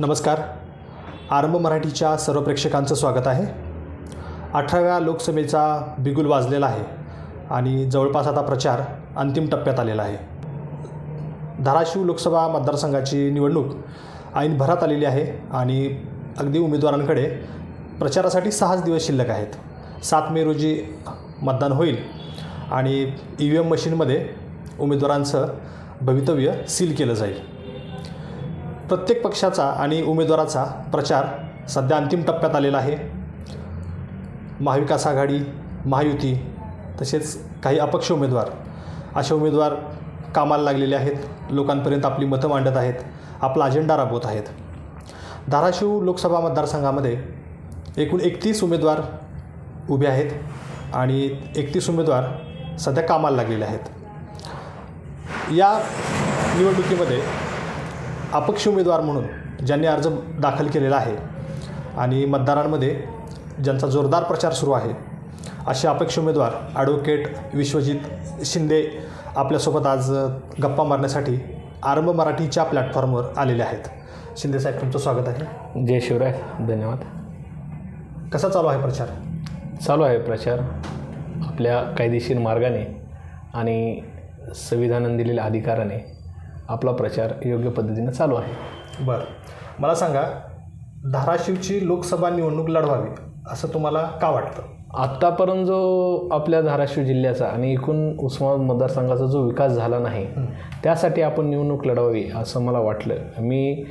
नमस्कार. आरंभ मराठीच्या सर्व प्रेक्षकांचं स्वागत आहे. अठराव्या लोकसभेचा बिगुल वाजलेला आहे आणि जवळपास आता प्रचार अंतिम टप्प्यात आलेला आहे. धाराशिव लोकसभा मतदारसंघाची निवडणूक ऐन भरात आलेली आहे आणि अगदी उमेदवारांकडे प्रचारासाठी सहाच दिवस शिल्लक आहेत. सात मे रोजी मतदान होईल आणि ई व्ही एम मशीनमध्ये उमेदवारांचं भवितव्य सील केलं जाईल. प्रत्येक पक्षाचा आणि उमेदवाराचा प्रचार सध्या अंतिम टप्प्यात आलेला आहे. महाविकास आघाडी महायुती तसेच काही अपक्ष उमेदवार असे उमेदवार कामाला लागलेले आहेत. लोकांपर्यंत आपली मतं मांडत आहेत. आपला अजेंडा राबवत आहेत. धाराशिव लोकसभा मतदारसंघामध्ये एकूण एकतीस उमेदवार उभे आहेत आणि एकतीस उमेदवार सध्या कामाला लागलेले आहेत. या निवडणुकीमध्ये अपक्ष उमेदवार म्हणून ज्यांनी अर्ज दाखल केलेला आहे आणि मतदारांमध्ये ज्यांचा जोरदार प्रचार सुरू आहे असे अपक्ष उमेदवार ॲडव्होकेट विश्वजित शिंदे आपल्यासोबत आज गप्पा मारण्यासाठी आरंभ मराठीच्या प्लॅटफॉर्मवर आलेले आहेत. शिंदे साहेब तुमचं स्वागत आहे. जय शिवराय धन्यवाद. कसा चालू आहे प्रचार? चालू आहे प्रचार. आपल्या कायदेशीर मार्गाने आणि संविधानाने दिलेल्या अधिकाराने आपला प्रचार योग्य पद्धतीने चालू आहे. बरं. मला सांगा धाराशिवची लोकसभा निवडणूक लढवावी असं तुम्हाला का वाटतं? आत्तापर्यंत जो आपल्या धाराशिव जिल्ह्याचा आणि एकूण उस्मानाबाद मतदारसंघाचा जो विकास झाला नाही त्यासाठी आपण निवडणूक लढवावी असं मला वाटलं. मी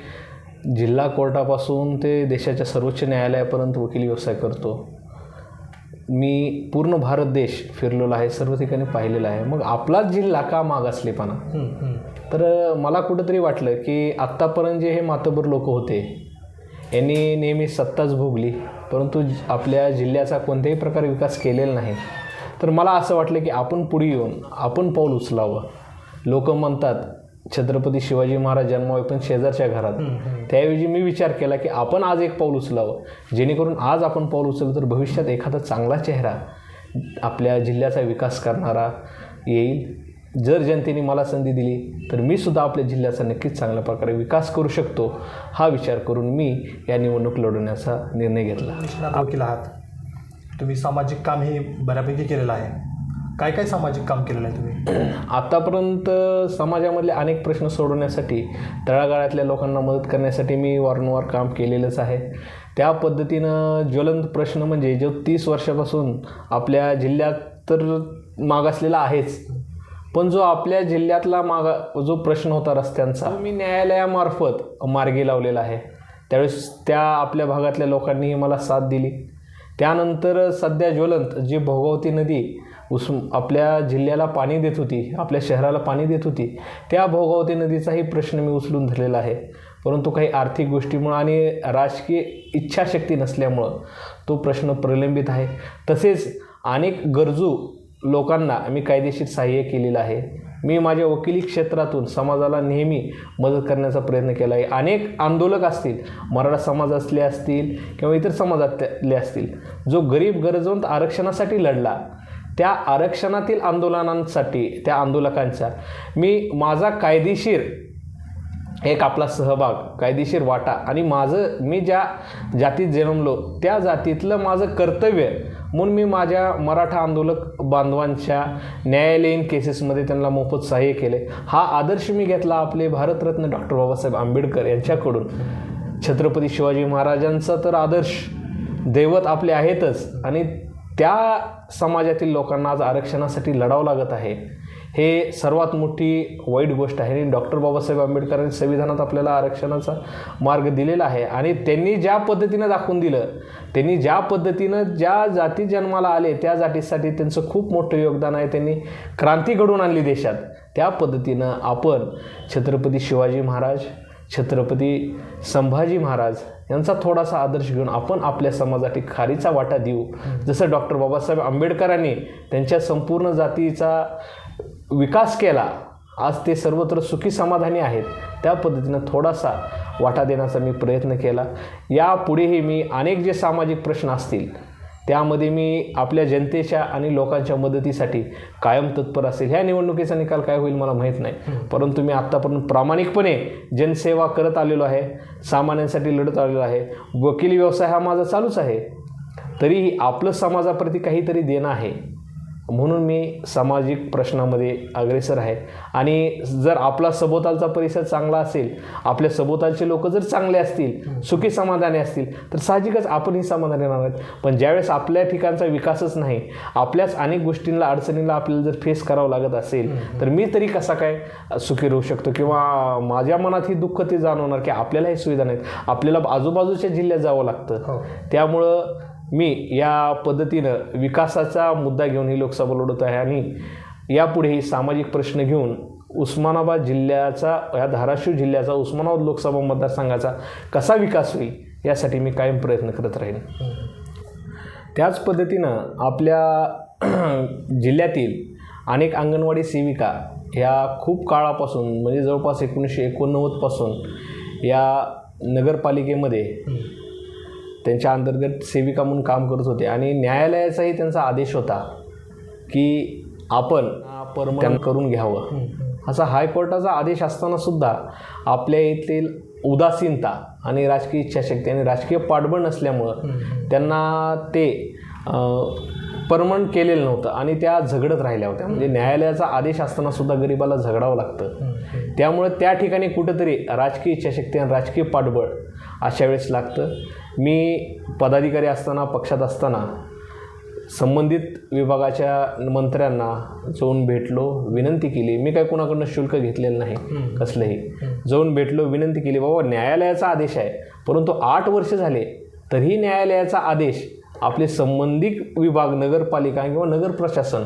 जिल्हा कोर्टापासून ते देशाच्या सर्वोच्च न्यायालयापर्यंत वकिली व्यवसाय करतो. मी पूर्ण भारत देश फिरलेलो आहे सर्व ठिकाणी पाहिलेलं आहे. मग आपलाच जिल्हा का मागासलेपणा तर मला कुठंतरी वाटलं की आत्तापर्यंत जे हे मातबर लोक होते यांनी नेहमी सत्ताच भोगली परंतु आपल्या जिल्ह्याचा कोणत्याही प्रकारे विकास केलेला नाही. तर मला असं वाटलं की आपण पुढे येऊन आपण पाऊल उचलावं. लोक म्हणतात छत्रपती शिवाजी महाराज जन्मावे पण शेजारच्या घरात. त्याऐवजी मी विचार केला की आपण आज एक पाऊल उचलावं. जेणेकरून आज आपण पाऊल उचललं तर भविष्यात एखादा चांगला चेहरा आपल्या जिल्ह्याचा विकास करणारा येईल. जर जनतेने मला संधी दिली तर मी सुद्धा आपल्या जिल्ह्याचा नक्कीच चांगल्या प्रकारे विकास करू शकतो हा विचार करून मी या निवडणूक लढवण्याचा निर्णय घेतला. वकील आहात. तुम्ही सामाजिक काम हे बऱ्यापैकी केलेलं आहे. काय काय सामाजिक काम केलेलं आहे तुम्ही? आत्तापर्यंत समाजामधले अनेक प्रश्न सोडवण्यासाठी तळागाळातल्या लोकांना मदत करण्यासाठी मी वारंवार काम केलेलंच आहे. त्या पद्धतीनं ज्वलंत प्रश्न म्हणजे जो तीस वर्षापासून आपल्या जिल्ह्यात तर मागासलेला आहेच पण जो आपल्या जिल्ह्यातला मागा जो प्रश्न होता रस्त्यांचा मी न्यायालयामार्फत मार्गी लावलेला आहे. त्यावेळेस त्या आपल्या भागातल्या लोकांनीही मला साथ दिली. त्यानंतर सध्या ज्वलंत जी भोगावती नदी उस आपल्या जिल्ह्याला पाणी देत होती आपल्या शहराला पाणी देत होती त्या भोगावती नदीचाही प्रश्न मी उचलून धरलेला आहे. परंतु काही आर्थिक गोष्टीमुळं आणि राजकीय इच्छाशक्ती नसल्यामुळं तो प्रश्न प्रलंबित आहे. तसेच अनेक गरजू लोकांना मी कायदेशीर सहाय्य केलेलं आहे. मी माझ्या वकिली क्षेत्रातून समाजाला नेहमी मदत करण्याचा प्रयत्न केला आहे. अनेक आंदोलक असतील मराठा समाजातले असतील किंवा इतर समाजातले असतील जो गरीब गरजवंत आरक्षणासाठी लढला त्या आरक्षणातील आंदोलनांसाठी त्या आंदोलकांचा मी माझा कायदेशीर एक आपला सहभाग कायदेशीर वाटा आणि माझं मी ज्या जातीत जन्मलो त्या जातीतलं माझं कर्तव्य म्हणून मी माझ्या मराठा आंदोलक बांधवांच्या न्यायालयीन केसेसमध्ये त्यांना मोफत सहाय्य केले. हा आदर्श मी घेतला आपले भारतरत्न डॉक्टर बाबासाहेब आंबेडकर यांच्याकडून. छत्रपती शिवाजी महाराजांचा तर आदर्श दैवत आपले आहेतच आणि त्या समाजातील लोकांना आज आरक्षणासाठी लढावं लागत आहे. हे सर्वात मोठी वाईट गोष्ट आहे. आणि डॉक्टर बाबासाहेब आंबेडकरांनी संविधानात आपल्याला आरक्षणाचा मार्ग दिलेला आहे. आणि त्यांनी ज्या पद्धतीनं दाखवून दिलं त्यांनी ज्या पद्धतीनं ज्या जाती जन्माला आले त्या जातीसाठी त्यांचं खूप मोठं योगदान आहे. त्यांनी क्रांती घडवून आणली देशात. त्या पद्धतीनं आपण छत्रपती शिवाजी महाराज छत्रपती संभाजी महाराज यांचा थोडासा आदर्श घेऊन आपण आपल्या समाजासाठी खारीचा वाटा देऊ. जसं डॉक्टर बाबासाहेब आंबेडकरांनी त्यांच्या संपूर्ण जातीचा विकास केला आज ते सर्वत्र सुखी समाधानी आहेत. त्या पद्धतीनं थोडासा वाटा देण्याचा मी प्रयत्न केला. यापुढेही मी अनेक जे सामाजिक प्रश्न असतील त्यामध्ये मी आपल्या जनतेच्या आणि लोकांच्या मदतीसाठी कायम तत्पर असेल. ह्या निवडणुकीचा निकाल काय होईल मला माहीत नाही. परंतु मी आत्तापर्यंत प्रामाणिकपणे जनसेवा करत आलेलो आहे. सामान्यांसाठी लढत आलेलो आहे. वकिली व्यवसाय हा माझा चालूच आहे. तरीही आपलं समाजाप्रती काहीतरी देणं आहे. म्हणून मी सामाजिक प्रश्नामध्ये अग्रेसर आहे. आणि जर आपला सभोवतालचा परिसर चांगला असेल आपल्या सभोवतालचे लोक जर चांगले असतील सुखी समाधानी असतील तर साहजिकच आपणही समाधानी राहणार आहेत. पण ज्यावेळेस आपल्या ठिकाणचा विकासच नाही आपल्याच अनेक गोष्टींना अडचणीला आपल्याला जर फेस करावं लागत असेल तर मी तरी कसा काय सुखी राहू शकतो? किंवा माझ्या मनात ही दुःख ते जाणवणार की आपल्याला हे सुविधा नाहीत. आपल्याला आजूबाजूच्या जिल्ह्यात जावं लागतं. हो. त्यामुळं मी या पद्धतीनं विकासाचा मुद्दा घेऊन ही लोकसभा लढवत आहे आणि यापुढेही सामाजिक प्रश्न घेऊन उस्मानाबाद जिल्ह्याचा या धाराशिव जिल्ह्याचा उस्मानाबाद लोकसभा मतदारसंघाचा कसा विकास होईल यासाठी मी कायम प्रयत्न करत राहीन. त्याच पद्धतीनं आपल्या जिल्ह्यातील अनेक अंगणवाडी सेविका ह्या खूप काळापासून म्हणजे जवळपास एकोणीसशे एकोणनव्वदपासून या नगरपालिकेमध्ये त्यांच्या अंतर्गत सेविका म्हणून काम करत होते. आणि न्यायालयाचाही त्यांचा आदेश होता की आपण परमनंट. करून घ्यावं. असा हायकोर्टाचा आदेश असताना सुद्धा आपल्या येथील उदासीनता आणि राजकीय इच्छाशक्ती आणि राजकीय पाठबळ नसल्यामुळं त्यांना ते परमनंट केलेलं नव्हतं आणि त्या झगडत राहिल्या होत्या. म्हणजे न्यायालयाचा आदेश असताना सुद्धा गरिबाला झगडावं लागतं. त्यामुळे त्या ठिकाणी कुठंतरी राजकीय इच्छाशक्ती आणि राजकीय पाठबळ अशा वेळेस लागतं. मी पदाधिकारी असताना पक्षात असताना संबंधित विभागाच्या मंत्र्यांना जाऊन भेटलो विनंती केली. मी काय कोणाकडनं शुल्क घेतलेलं नाही कसलंही. जाऊन भेटलो विनंती केली बाबा न्यायालयाचा आदेश आहे. परंतु आठ वर्ष झाले तरीही न्यायालयाचा आदेश आपले संबंधित विभाग नगरपालिका किंवा नगर प्रशासन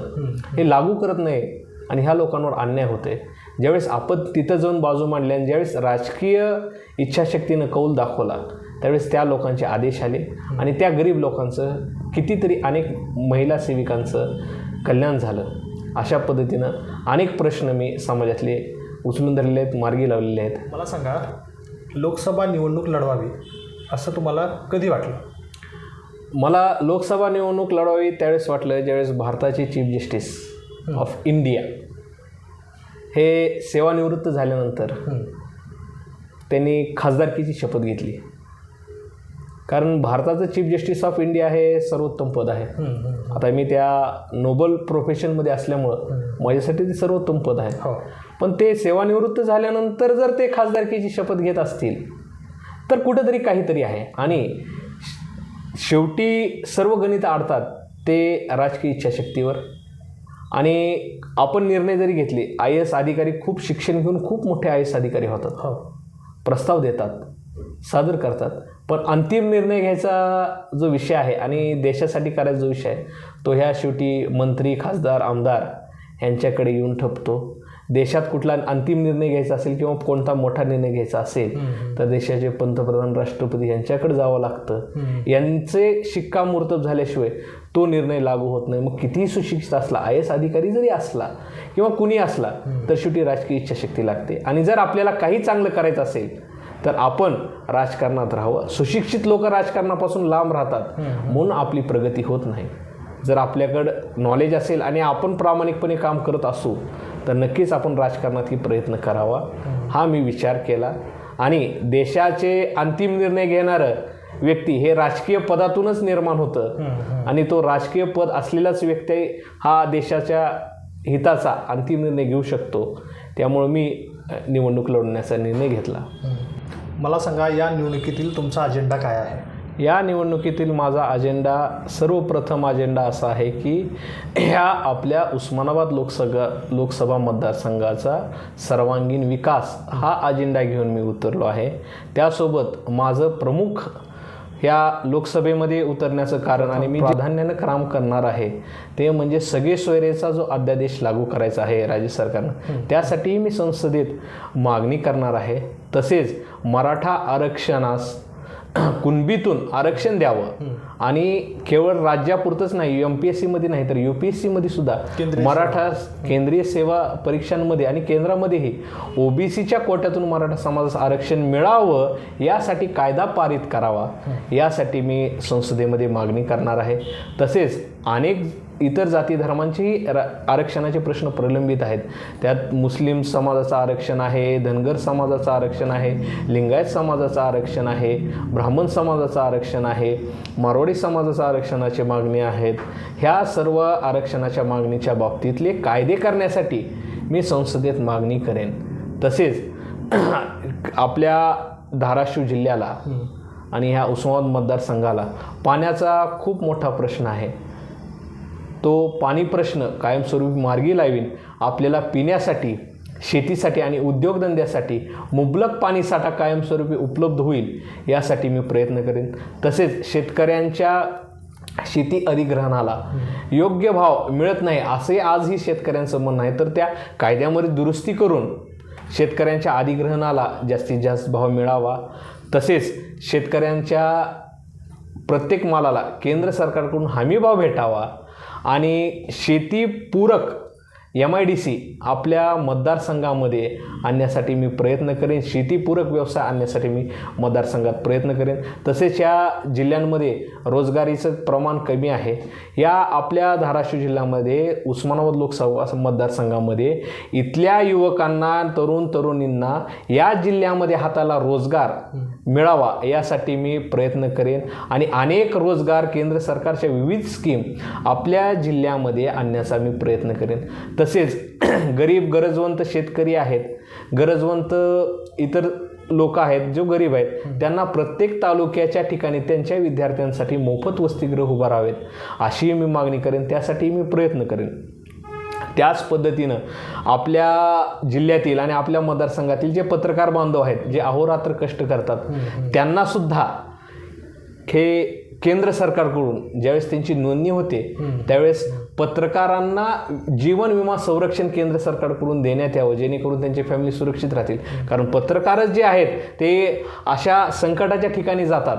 हे लागू करत नाही आणि ह्या लोकांवर अन्याय होते. ज्यावेळेस आपण तिथं जाऊन बाजू मांडल्या आणि ज्यावेळेस राजकीय इच्छाशक्तीनं कौल दाखवला त्यावेळेस त्या लोकांचे आदेश आले आणि त्या गरीब लोकांचं कितीतरी अनेक महिला सेविकांचं कल्याण झालं. अशा पद्धतीनं अनेक प्रश्न मी समाजातले उचलून धरलेले आहेत मार्गी लावलेले आहेत. मला सांगा लोकसभा निवडणूक लढवावी असं तुम्हाला कधी वाटलं? मला लोकसभा निवडणूक लढवावी त्यावेळेस वाटलं ज्यावेळेस भारताचे चीफ जस्टिस ऑफ इंडिया हे सेवानिवृत्त झाल्यानंतर त्यांनी खासदारकीची शपथ घेतली. कारण भारताचं चीफ जस्टिस ऑफ इंडिया हे सर्वोत्तम पद आहे. आता मी त्या नोबल प्रोफेशनमध्ये असल्यामुळं माझ्यासाठी ते सर्वोत्तम पद आहे. हो. पण ते सेवानिवृत्त झाल्यानंतर जर ते खासदारकीची शपथ घेत असतील तर कुठंतरी काहीतरी आहे. आणि शेवटी सर्व गणित आडतात ते राजकीय इच्छाशक्तीवर. आणि आपण निर्णय जरी घेतले आय एस अधिकारी खूप शिक्षण घेऊन खूप मोठे आय एस अधिकारी होतात. हो. प्रस्ताव देतात सादर करतात. पण अंतिम निर्णय घ्यायचा जो विषय आहे आणि देशासाठी करायचा जो विषय आहे तो ह्या शेवटी मंत्री खासदार आमदार यांच्याकडे येऊन ठपतो. देशात कुठला अंतिम निर्णय घ्यायचा असेल किंवा कोणता मोठा निर्णय घ्यायचा असेल तर देशाचे पंतप्रधान राष्ट्रपती यांच्याकडे जावं लागतं. यांचे शिक्कामोर्तब झाल्याशिवाय तो निर्णय लागू होत नाही. मग कितीही सुशिक्षित असला आय एस अधिकारी जरी असला किंवा कुणी असला तर शेवटी राजकीय इच्छाशक्ती लागते. आणि जर आपल्याला काही चांगलं करायचं असेल तर आपण राजकारणात राहावं. सुशिक्षित लोक राजकारणापासून लांब राहतात म्हणून आपली प्रगती होत नाही. जर आपल्याकडं नॉलेज असेल आणि आपण प्रामाणिकपणे काम करत असू तर नक्कीच आपण राजकारणातही प्रयत्न करावा. हा मी विचार केला. आणि देशाचे अंतिम निर्णय घेणारं व्यक्ती हे राजकीय पदातूनच निर्माण होतं. आणि तो राजकीय पद असलेलाच व्यक्ती हा देशाच्या हिताचा अंतिम निर्णय घेऊ शकतो. त्यामुळं मी निवडणूक लढवण्याचा निर्णय घेतला. मला सांगा या निवडणुकीतील तुमचा अजेंडा काय आहे? या निवडणुकीतील माझा अजेंडा सर्वप्रथम अजेंडा असा आहे की ह्या आपल्या उस्मानाबाद लोकसभा लोकसभा मतदारसंघाचा सर्वांगीण विकास हा अजेंडा घेऊन मी उतरलो आहे. त्यासोबत माझं प्रमुख या लोकसभेमध्ये उतरण्याचं कारण आणि मी प्राधान्यानं काम करणार आहे ते म्हणजे सगळे सोयरेचा जो अध्यादेश लागू करायचा आहे राज्य सरकारनं त्यासाठी मी संसदेत मागणी करणार आहे. तसेच मराठा आरक्षणास कुणबीतून आरक्षण द्यावं. आणि केवळ राज्यापुरतंच नाही एम पी एस सीमध्ये नाही तर यू पी एस सीमध्ये सुद्धा मराठा केंद्रीय सेवा परीक्षांमध्ये आणि केंद्रामध्येही ओबीसीच्या कोट्यातून मराठा समाजास आरक्षण मिळावं यासाठी कायदा पारित करावा. यासाठी मी संसदेमध्ये मागणी करणार आहे. तसेच अनेक इतर जाती धर्मांचेही रा- आरक्षणाचे प्रश्न प्रलंबित आहेत. त्यात मुस्लिम समाजाचं आरक्षण आहे धनगर समाजाचं आरक्षण आहे लिंगायत समाजाचं आरक्षण आहे ब्राह्मण समाजाचं आरक्षण आहे मारवाडी समाजाचं आरक्षणाची मागणी आहेत. ह्या सर्व आरक्षणाच्या मागणीच्या बाबतीतले कायदे करण्यासाठी मी संसदेत मागणी करेन. तसेच आपल्या धाराशिव जिल्ह्याला आणि ह्या उस्मानाबाद मतदारसंघाला पाण्याचा खूप मोठा प्रश्न आहे. तो पाणी प्रश्न कायमस्वरूपी मार्गी लावीन आपल्याला पिण्यासाठी शेतीसाठी आणि उद्योगधंद्यासाठी मुबलक पाणीसाठा कायमस्वरूपी उपलब्ध होईल यासाठी मी प्रयत्न करेन. तसेच शेतकऱ्यांच्या शेती अधिग्रहणाला योग्य भाव मिळत नाही असे आजही शेतकऱ्यांचं म्हणणं आहे. तर त्या कायद्यामध्ये दुरुस्ती करून शेतकऱ्यांच्या अधिग्रहणाला जास्तीत जास्त भाव मिळावा. तसेच शेतकऱ्यांच्या प्रत्येक मालाला केंद्र सरकारकडून हमीभाव भेटावा. आणि शेतीपूरक एम आय डी सी आपल्या मतदारसंघामध्ये आणण्यासाठी मी प्रयत्न करेन. शेतीपूरक व्यवसाय आणण्यासाठी मी मतदारसंघात प्रयत्न करेन. तसेच या जिल्ह्यांमध्ये रोजगारीचं प्रमाण कमी आहे. या आपल्या धाराशिव जिल्ह्यामध्ये उस्मानाबाद लोकसभा मतदारसंघामध्ये इथल्या युवकांना तरुण तरुणींना या जिल्ह्यामध्ये हाताला रोजगार मिळावा यासाठी मी प्रयत्न करेन. आणि अनेक रोजगार केंद्र सरकारच्या विविध स्कीम आपल्या जिल्ह्यामध्ये आणण्याचा मी प्रयत्न करेन. तसेच गरीब गरजवंत शेतकरी आहेत गरजवंत इतर लोक आहेत जो गरीब आहेत त्यांना प्रत्येक तालुक्याच्या ठिकाणी त्यांच्या विद्यार्थ्यांसाठी मोफत वसतिगृह उभारावेत अशी मी मागणी करेन त्यासाठी मी प्रयत्न करेन. त्याच पद्धतीनं आपल्या जिल्ह्यातील आणि आपल्या मतदारसंघातील जे पत्रकार बांधव आहेत जे अहोरात्र कष्ट करतात त्यांना सुद्धा हे केंद्र सरकारकडून ज्यावेळेस त्यांची नोंदणी होते त्यावेळेस पत्रकारांना जीवन विमा संरक्षण केंद्र सरकारकडून देण्यात यावं जेणेकरून त्यांची फॅमिली सुरक्षित राहतील. कारण पत्रकारच जे आहेत ते अशा संकटाच्या ठिकाणी जातात.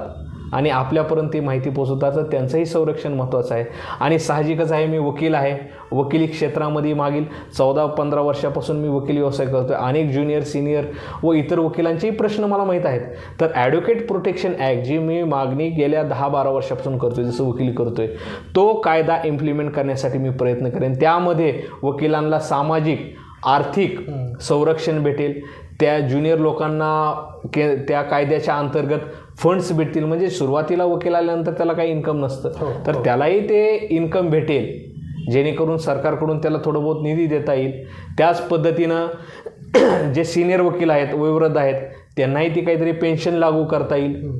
आणि आपल्यापर्यंत ती माहिती पोचवतात तर त्यांचंही संरक्षण महत्त्वाचं आहे. आणि साहजिकच आहे मी वकील आहे. वकिली क्षेत्रामध्ये मागील चौदा पंधरा वर्षापासून मी वकील व्यवसाय करतो आहे अनेक ज्युनियर सिनियर व इतर वकिलांचेही प्रश्न मला माहीत आहेत. तर ॲडव्होकेट प्रोटेक्शन ॲक्ट जी मी मागणी गेल्या दहा बारा वर्षापासून करतो आहे जसं वकिली करतो आहे तो कायदा इम्प्लिमेंट करण्यासाठी मी प्रयत्न करेन. त्यामध्ये वकिलांना सामाजिक आर्थिक संरक्षण भेटेल. त्या ज्युनियर लोकांना के त्या कायद्याच्या अंतर्गत फंड्स भेटतील म्हणजे सुरुवातीला वकील आल्यानंतर त्याला काही इन्कम नसतं. तर त्यालाही ते इन्कम भेटेल जेणेकरून सरकारकडून त्याला थोडं बहुत निधी देता येईल. त्याच पद्धतीनं जे सिनियर वकील आहेत वयोवृद्ध आहेत त्यांनाही ती काहीतरी पेन्शन लागू करता येईल.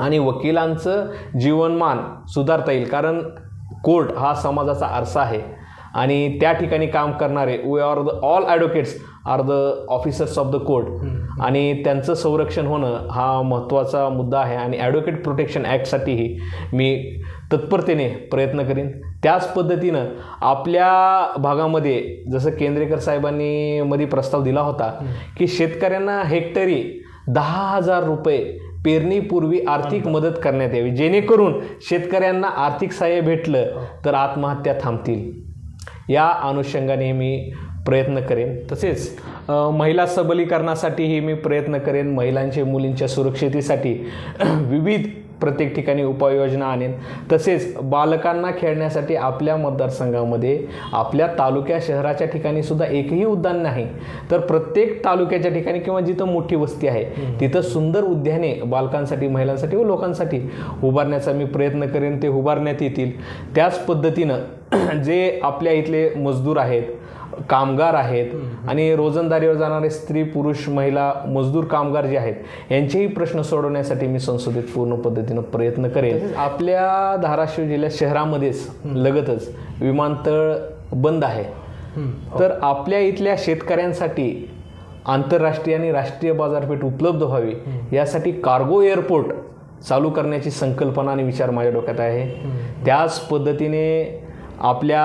आणि वकिलांचं जीवनमान सुधारता येईल कारण कोर्ट हा समाजाचा आरसा आहे. आणि त्या ठिकाणी काम करणारे we are the all advocates are the officers of the court आणि त्यांचं संरक्षण होणं हा महत्त्वाचा मुद्दा आहे. आणि ॲडव्होकेट प्रोटेक्शन ॲक्टसाठीही मी तत्परतेने प्रयत्न करीन. त्याच पद्धतीनं आपल्या भागामध्ये जसं केंद्रेकर साहेबांनी मध्ये प्रस्ताव दिला होता की शेतकऱ्यांना हेक्टरी दहा हजार रुपये पेरणीपूर्वी आर्थिक मदत करण्यात यावी. जेणेकरून शेतकऱ्यांना आर्थिक सहाय्य भेटलं तर आत्महत्या थांबतील. या अनुषंगाने मी प्रयत्न करेन. तसेच महिला सबलीकरणासाठीही मी प्रयत्न करेन महिलांच्या मुलींच्या सुरक्षितेसाठी विविध प्रत्येक ठिकाणी उपाययोजना आणेन. तसेच बालकांना खेळण्यासाठी आपल्या मतदारसंघामध्ये आपल्या तालुक्या शहराच्या ठिकाणी सुद्धा एकही उद्यान नाही. तर प्रत्येक तालुक्याच्या ठिकाणी किंवा जिथं मोठी वस्ती आहे तिथं सुंदर उद्याने बालकांसाठी महिलांसाठी व लोकांसाठी उभारण्याचा मी प्रयत्न करेन. ते उभारण्यात येतील. त्याच पद्धतीनं जे आपल्या इथले मजदूर आहेत कामगार आहेत आणि रोजंदारीवर जाणारे स्त्री पुरुष महिला मजदूर कामगार जे आहेत यांचेही प्रश्न सोडवण्यासाठी मी संसदेत पूर्ण पद्धतीनं प्रयत्न करेन. आपल्या धाराशिव जिल्ह्यात शहरामध्येच लगतच विमानतळ बंद आहे. तर आपल्या इथल्या शेतकऱ्यांसाठी आंतरराष्ट्रीय आणि राष्ट्रीय बाजारपेठ उपलब्ध व्हावी यासाठी कार्गो एअरपोर्ट चालू करण्याची संकल्पना आणि विचार माझ्या डोक्यात आहे. त्याच पद्धतीने आपल्या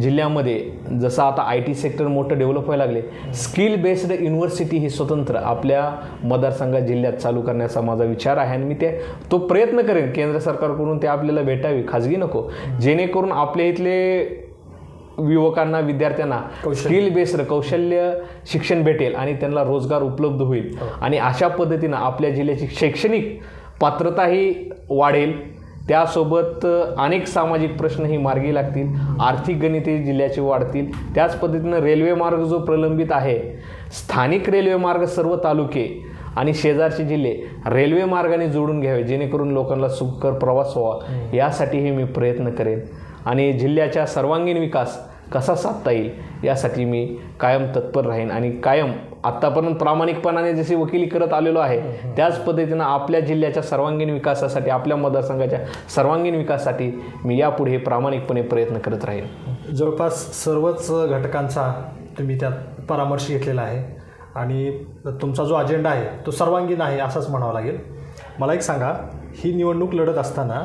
जिल्ह्यामध्ये जसं आता आय टी सेक्टर मोठं डेव्हलप व्हायला लागले स्किल बेस्ड युनिव्हर्सिटी ही स्वतंत्र आपल्या मतदारसंघात जिल्ह्यात चालू करण्याचा माझा विचार आहे आणि मी ते तो प्रयत्न करेन केंद्र सरकारकडून ते आपल्याला भेटावी खाजगी नको. जेणेकरून आपल्या इथले युवकांना विद्यार्थ्यांना स्किल बेस्ड कौशल्य शिक्षण भेटेल आणि त्यांना रोजगार उपलब्ध होईल. आणि अशा पद्धतीनं आपल्या जिल्ह्याची शैक्षणिक पात्रताही वाढेल. त्यासोबत अनेक सामाजिक प्रश्नही मार्गी लागतील. आर्थिक गणिते जिल्ह्याचे वाढतील. त्याच पद्धतीनं रेल्वे मार्ग जो प्रलंबित आहे स्थानिक रेल्वे मार्ग सर्व तालुके आणि शेजारचे जिल्हे रेल्वे मार्गाने जोडून घ्यावे जेणेकरून लोकांना सुखकर प्रवास व्हावा. यासाठीही मी प्रयत्न करेन. आणि जिल्ह्याच्या सर्वांगीण विकास कसा साधता येईल यासाठी मी कायम तत्पर राहीन. आणि कायम आत्तापर्यंत प्रामाणिकपणाने जशी वकिली करत आलेलो आहे त्याच पद्धतीनं आपल्या जिल्ह्याच्या सर्वांगीण विकासासाठी आपल्या मतदारसंघाच्या सर्वांगीण विकासासाठी मी यापुढे प्रामाणिकपणे प्रयत्न करत राहीन. जवळपास सर्वच घटकांचा तुम्ही त्यात परामर्श घेतलेला आहे आणि तुमचा जो अजेंडा आहे तो सर्वांगीण आहे असंच म्हणावं लागेल. मला एक सांगा ही निवडणूक लढत असताना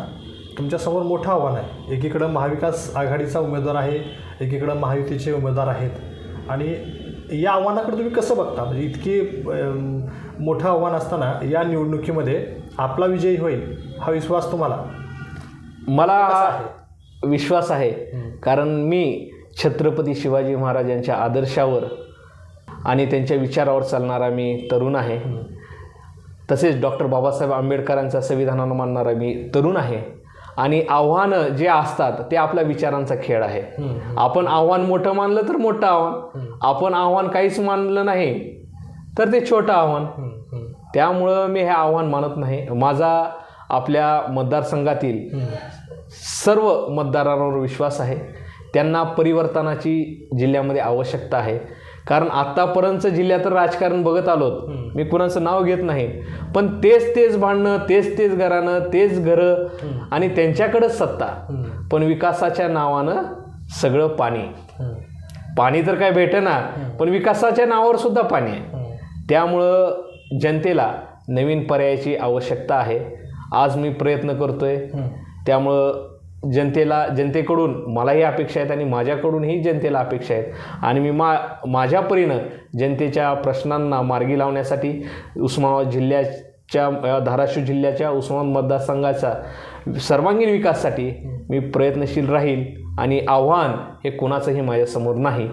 तुमच्यासमोर मोठं आव्हान आहे. एकीकडं महाविकास आघाडीचा उमेदवार आहे एकीकडं महायुतीचे उमेदवार आहेत. आणि या आव्हानाकडे तुम्ही कसं बघता? म्हणजे इतकी मोठं आव्हान असताना या निवडणुकीमध्ये आपला विजयी होईल हा विश्वास तुम्हाला? मला? विश्वास आहे. कारण मी छत्रपती शिवाजी महाराजांच्या आदर्शावर आणि त्यांच्या विचारावर चालणारा मी तरुण आहे. तसेच डॉक्टर बाबासाहेब आंबेडकरांचा संविधानानं मानणारा मी तरुण आहे. आणि आव्हानं जे असतात ते आपल्या विचारांचा खेळ आहे. आपण आव्हान मोठं मानलं तर मोठं आव्हान. आपण आव्हान काहीच मानलं नाही तर ते छोटं आव्हान. त्यामुळं मी हे आव्हान मानत नाही. माझा आपल्या मतदारसंघातील सर्व मतदारांवर विश्वास आहे. त्यांना परिवर्तनाची जिल्ह्यामध्ये आवश्यकता आहे. कारण आत्तापर्यंत जिल्ह्यात राजकारण बघत आलोत. मी कुणाचं नाव घेत नाही. पण तेच तेच भांडणं तेच तेच घरानं तेच घरं आणि त्यांच्याकडंच सत्ता. पण विकासाच्या नावानं सगळं पाणी. पाणी तर काय भेटेना पण विकासाच्या नावावर सुद्धा पाणी आहे. त्यामुळं जनतेला नवीन पर्यायाची आवश्यकता आहे. आज मी प्रयत्न करतोय. त्यामुळं जनतेला जनतेकडून मलाही अपेक्षा आहेत आणि माझ्याकडूनही जनतेला अपेक्षा आहेत. आणि मी मा माझ्या परीनं जनतेच्या प्रश्नांना मार्गी लावण्यासाठी उस्मानाबाद जिल्ह्याच्या धाराशिव जिल्ह्याच्या उस्मानाबाद मतदारसंघाचा सर्वांगीण विकासासाठी मी प्रयत्नशील राहील आणि आव्हान हे कोणाचंही माझ्यासमोर नाही.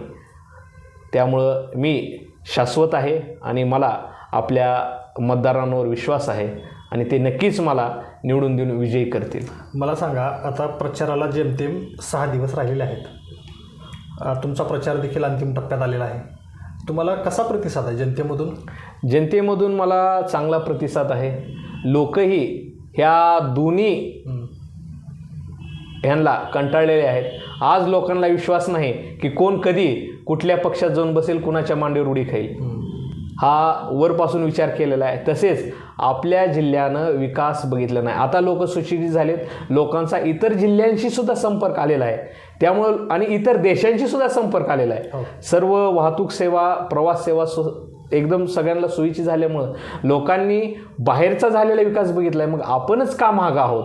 त्यामुळं मी शाश्वत आहे आणि मला आपल्या मतदारांवर विश्वास आहे आणि ते नक्कीच मला निवडून देऊन विजयी करतील. मला सांगा आता प्रचाराला जेमतेम सहा दिवस राहिलेले आहेत. तुमचा प्रचार देखील अंतिम टप्प्यात आलेला आहे. तुम्हाला कसा प्रतिसाद आहे जनतेमधून? जनतेमधून मला चांगला प्रतिसाद आहे. लोकही ह्या दोन्ही ह्यांना कंटाळलेले आहेत. आज लोकांना विश्वास नाही की कोण कधी कुठल्या पक्षात जाऊन बसेल कुणाच्या मांडीवर उडी खाईल. हा वरपासून विचार केलेला आहे. तसेच आपल्या जिल्ह्यानं विकास बघितला नाही. आता लोक सुशिक्षित झालेत. लोकांचा इतर जिल्ह्यांशी सुद्धा संपर्क आलेला आहे. त्यामुळं आणि इतर देशांशी सुद्धा संपर्क आलेला आहे. सर्व वाहतूक सेवा प्रवास सेवा सु एकदम सगळ्यांना सोयीची झाल्यामुळं लोकांनी बाहेरचा झालेला विकास बघितला आहे मग आपणच का महाग आहोत?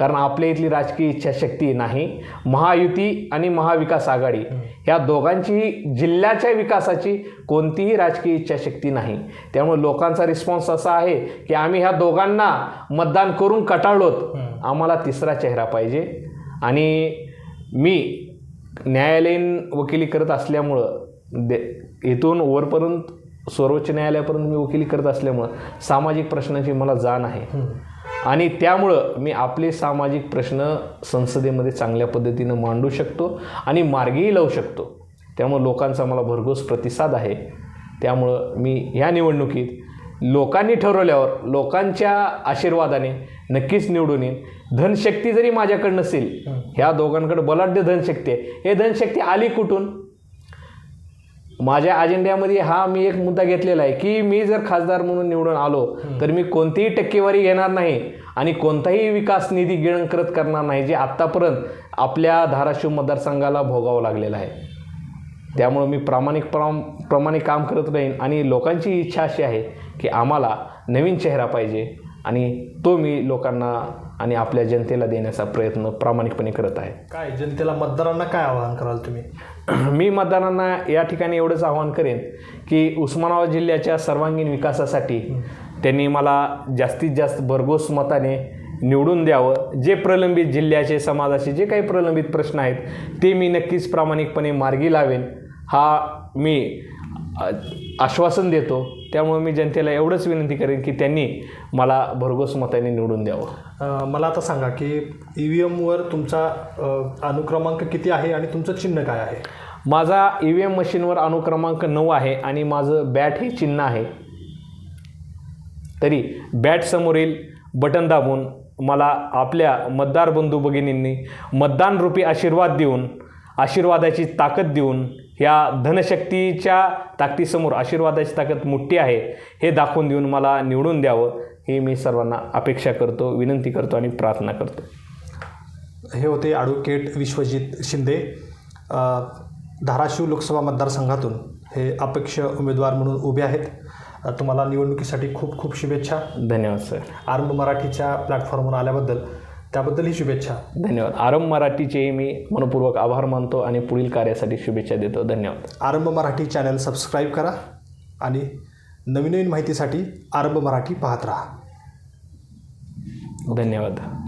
कारण आपल्या इथली राजकीय इच्छाशक्ती नाही. महायुती आणि महाविकास आघाडी ह्या दोघांचीही जिल्ह्याच्या विकासाची कोणतीही राजकीय इच्छाशक्ती नाही. त्यामुळे लोकांचा रिस्पॉन्स असा आहे की आम्ही ह्या दोघांना मतदान करून कटाळलोत. आम्हाला तिसरा चेहरा पाहिजे. आणि मी न्यायालयीन वकिली करत असल्यामुळं दे इथून वरपर्यंत सर्वोच्च न्यायालयापर्यंत मी वकिली करत असल्यामुळं सामाजिक प्रश्नाची मला जाण आहे. आणि त्यामुळं मी आपले सामाजिक प्रश्न संसदेमध्ये चांगल्या पद्धतीनं मांडू शकतो आणि मार्गीही लावू शकतो. त्यामुळं लोकांचा मला भरघोस प्रतिसाद आहे. त्यामुळं मी ह्या निवडणुकीत लोकांनी ठरवल्यावर लोकांच्या आशीर्वादाने नक्कीच निवडून येईन. धनशक्ती जरी माझ्याकडे नसेल ह्या दोघांकडे बलाढ्य धनशक्ती आहे. हे धनशक्ती आली कुठून? माझ्या अजेंड्यामध्ये हा मी एक मुद्दा घेतलेला आहे की मी जर खासदार म्हणून निवडून आलो तर मी कोणतीही टक्केवारी घेणार नाही आणि कोणताही विकास निधी गिळंकृत करणार नाही जे आत्तापर्यंत आपल्या धाराशिव मतदारसंघाला भोगावं लागलेलं आहे. त्यामुळं मी प्रामाणिक प्राम प्रमाणे काम करत राहीन आणि लोकांची इच्छा अशी आहे की आम्हाला नवीन चेहरा पाहिजे आणि तो मी लोकांना आणि आपल्या जनतेला देण्याचा प्रयत्न प्रामाणिकपणे करत आहे. काय जनतेला मतदारांना काय आवाहन कराल तुम्ही? मी मतदारांना या ठिकाणी एवढंच आवाहन करेन की उस्मानाबाद जिल्ह्याच्या सर्वांगीण विकासासाठी त्यांनी मला जास्तीत जास्त भरघोस मताने निवडून द्यावं. जे प्रलंबित जिल्ह्याचे समाजाचे जे काही प्रलंबित प्रश्न आहेत ते मी नक्कीच प्रामाणिकपणे मार्गी लावेन. हा मी आश्वासन देतो. त्यामुळे मी जनतेला एवढंच विनंती करेन की त्यांनी मला भरघोस मताने निवडून द्यावं. मला आता सांगा की ई व्ही एमवर तुमचा अनुक्रमांक किती आहे आणि तुमचं चिन्ह काय आहे? माझा ई व्ही एम मशीनवर अनुक्रमांक नऊ आहे आणि माझं बॅट हे चिन्ह आहे. तरी बॅट समोरील बटन दाबून मला आपल्या मतदार बंधू भगिनींनी मतदानरूपी आशीर्वाद देऊन आशीर्वादाची ताकद देऊन ह्या धनशक्तीच्या ताकदीसमोर आशीर्वादाची ताकद मोठी आहे हे दाखवून देऊन मला निवडून द्यावं ही मी सर्वांना अपेक्षा करतो विनंती करतो आणि प्रार्थना करतो. हे होते ॲडव्होकेट विश्वजित शिंदे. धाराशिव लोकसभा मतदारसंघातून हे अपेक्ष उमेदवार म्हणून उभे आहेत. तुम्हाला निवडणुकीसाठी खूप खूप शुभेच्छा. धन्यवाद सर. आरंभ मराठीच्या प्लॅटफॉर्मवर आल्याबद्दल. त्याबद्दलही शुभेच्छा. धन्यवाद. आरंभ मराठीचे मी मनपूर्वक आभार मानतो आणि पुढील कार्यासाठी शुभेच्छा देतो. धन्यवाद. आरंभ मराठी चॅनल सबस्क्राईब करा आणि नवीन नवीन माहितीसाठी आरंभ मराठी पाहत राहा. धन्यवाद.